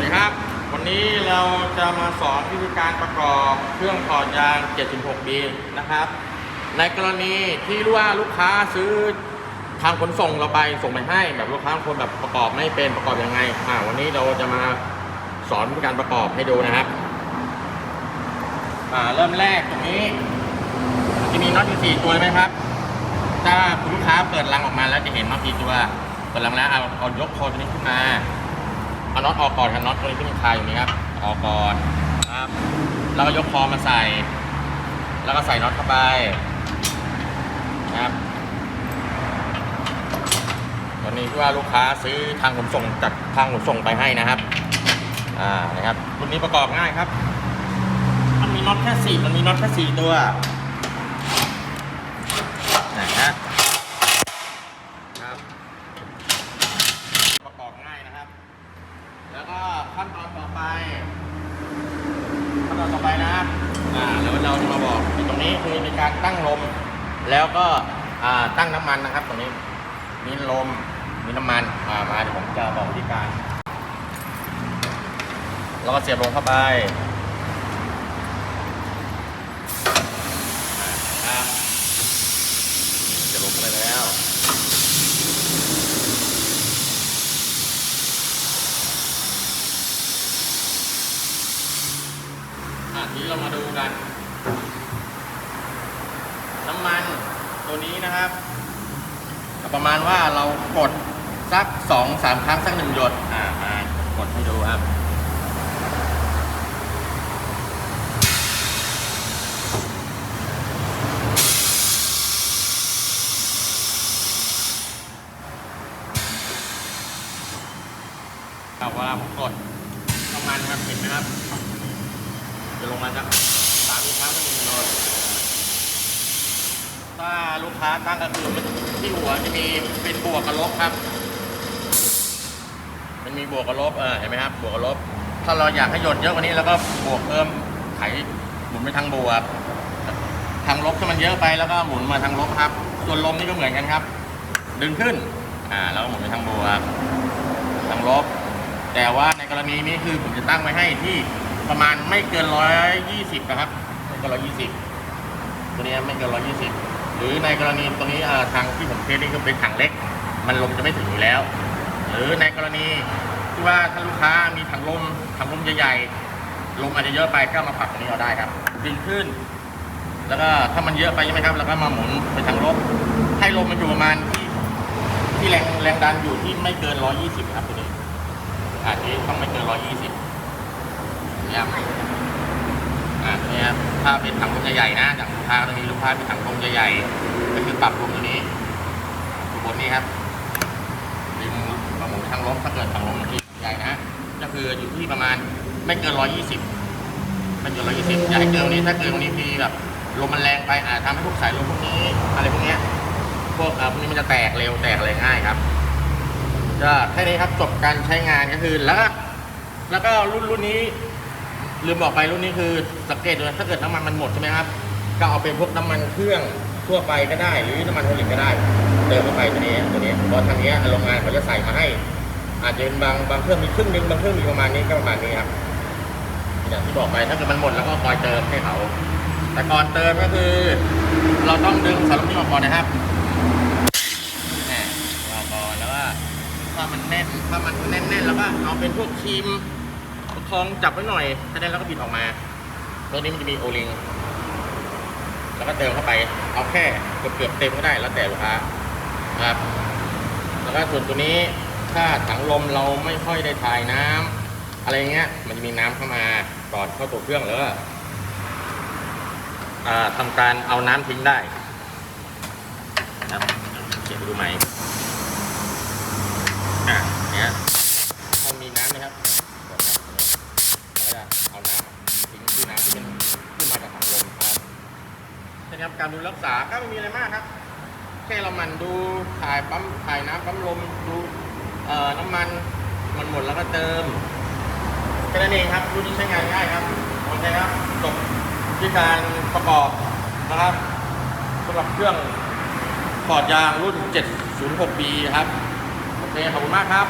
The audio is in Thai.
วัสดีครับ วันนี้เราจะมาสอนวิธีการประกอบเครื่องถอดยาง 76B นะครับ ในกรณีที่รู้ว่าลูกค้าซื้อทางขนส่งเราไปส่งไปให้ แบบลูกค้าคนแบบประกอบไม่เป็นประกอบยังไงอ่าวันนี้เราจะมาสอนวิธีการประกอบให้ดูนะครับอ่าเริ่มแรกตรงนี้ จะมีน็อตอยู่สี่ตัวไหมครับ ถ้าคุณลูกค้าเปิดรังออกมาแล้วจะเห็นน็อตกี่ตัวเปิดรังแล้วเอาเอายกคอตัวนี้ขึ้นมา เอาน็อตออกก่อนครับน็อตตัวนี้ที่มันคาอยู่นี้ครับออกก่อนครับ แล้วก็ยกคอมาใส่ แล้วก็ใส่น็อตเข้าไปนะครับตอนนี้ที่ว่าลูกค้าซื้อทางขนส่งจากทางขนส่งไปให้นะครับอ่านะครับรุ่นนี้ประกอบง่ายครับ มันมีน็อตแค่สี่มันมีน็อตแค่สี่ตัวนะฮะครับ ประกอบง่ายนะครับ แล้วก็ ขั้นตอนต่อไปขั้นตอนต่อไปนะครับอ่าแล้วเราจะมาบอกตรงนี้คือมีการตั้งลม แล้วก็อ่าตั้งน้ำมันนะครับตรงนี้มีลมมีน้ำมันอ่ามาเดี๋ยวผมจะบอกวิธีการ แล้วก็เสียบลงเข้าไปอ่าครับเสียบลงเข้าไปแล้ว อะทีนี้ เรามาดูกัน น้ำมันตัวนี้นะครับประมาณว่าเรากดสักสองสามครั้งสักหนึ่งหยดอ่ามากดให้ดูครับเอาวลาผมกดน้ำมันครับเห็นไหมครับ จะลงมาสักสามครั้งก็หนึ่งโลถ้าลูกค้าตั้งก็คือที่หัวจะมีเป็นบวกกับลบครับ มันมีบวกกับลบเออเห็นไหมครับ บวกกับลบ ถ้าเราอยากให้หยดเยอะกว่านี้แล้วก็บวกเพิ่มไขหมุนไปทางบวกทางลบถ้ามันเยอะไปแล้วก็หมุนมาทางลบครับ ส่วนลมนี่ก็เหมือนกันครับ ดึงขึ้นอ่าแล้วก็หมุนไปทางบวกทางลบ แต่ว่าในกรณีนี้คือผมจะตั้งไว้ให้ที่ ประมาณไม่เกินร้อยยี่สิบนะครับไม่เกินร้อยยี่สิบตัวนี้ไม่เกินร้อยยี่สิบหรือในกรณีตัวนี้ทางที่ผมเทสนี่ก็เป็นถังเล็ก มันลมจะไม่ถึงอยู่แล้ว หรือในกรณีที่ว่าถ้าลูกค้ามีถังลมถังลมใหญ่ๆลมอาจจะเยอะไปก็มาปรับตรงนี้เอาได้ครับดึงขึ้น แล้วก็ถ้ามันเยอะไปใช่ไหมครับแล้วก็มาหมุนไปทางลบให้ลมมันอยู่ประมาณที่ที่แรงแรงดันอยู่ที่ไม่เกินร้อยยี่สิบครับตัวนี้อาจจะต้องไม่เกินร้อยยี่สิบ ครับอ่าเนี่ยครับถ้าเป็นถังลมใหญ่ๆนะอย่างลูกค้าตรงนี้ลูกค้าเป็นถังลมใหญ่ๆก็คือปรับลมตัวนี้ตัวบนนี้ครับดึงปรับหมุนทางลมถ้าเกิดถังลมที่ใหญ่นะก็คืออยู่ที่ประมาณไม่เกินร้อยยี่สิบไม่เกินร้อยยี่สิบอย่าให้เกินตรงนี้ถ้าเกินตรงนี้มีแบบลมมันแรงไปอาจทำให้พวกสายลมพวกนี้อะไรพวกเนี้ยพวกอ่าพวกนี้มันจะแตกเร็วแตกอะไรง่ายครับก็แค่นี้ครับจบการใช้งานก็คือแล้วก็แล้วก็รุ่นรุ่นนี้ ลืมบอกไปรุ่นนี้คือสังเกตดูนะถ้าเกิดน้ำมันมันหมดใช่ไหมครับ ก็เอาเป็นพวกน้ำมันเครื่องทั่วไปก็ได้ หรือน้ำมันโอลิกก็ได้ เติมเข้าไปตัวนี้ตัวนี้เพราะทางนี้โรงงานเขาจะใส่มาให้ อาจจะเป็นบางบางเครื่องมีครึ่งหนึงบางเครื่องมีประมาณนี้ก็ประมาณนี้ครับอย่างที่บอกไปถ้าเกิดมันหมดแล้วก็คอยเติมให้เขา แต่ก่อนเติมก็คือ เราต้องดึงสารพัดนี้ออกก่อนนะครับแน่รอก่อนแล้วว่าถ้ามันแน่นถ้ามันแน่นๆแล้วก็เอาเป็นพวกครีม คองจับไว้หน่อย ถ้าได้แล้วก็บิดออกมาตัวนี้มันจะมีโอลิง แล้วก็เติมเข้าไป เอาแค่เกือบเต็มก็ได้แล้วแต่ลูกค้าครับ แล้วก็ส่วนตัวนี้ถ้าถังลมเราไม่ค่อยได้ถ่ายน้ำอะไรเงี้ย มันจะมีน้ำเข้ามาก่อนเข้าตัวเครื่องแล้วก็อ่าทำการเอาน้ำทิ้งได้นะครับเขียนดูใหม่อะเนี้ย นะครับ การดูรักษาก็ไม่มีอะไรมากครับ แค่เรามันดูถ่ายปั๊มถ่ายน้ำปั๊มลมดูเอ่อน้ำมันมันหมดแล้วก็เติมแค่นั้นเองครับรุ่นนี้ใช้งานง่ายครับโอเคครับจบที่การประกอบนะครับสำหรับเครื่องปอดยางรุ่น 706B ครับ โอเค ขอบคุณมากครับ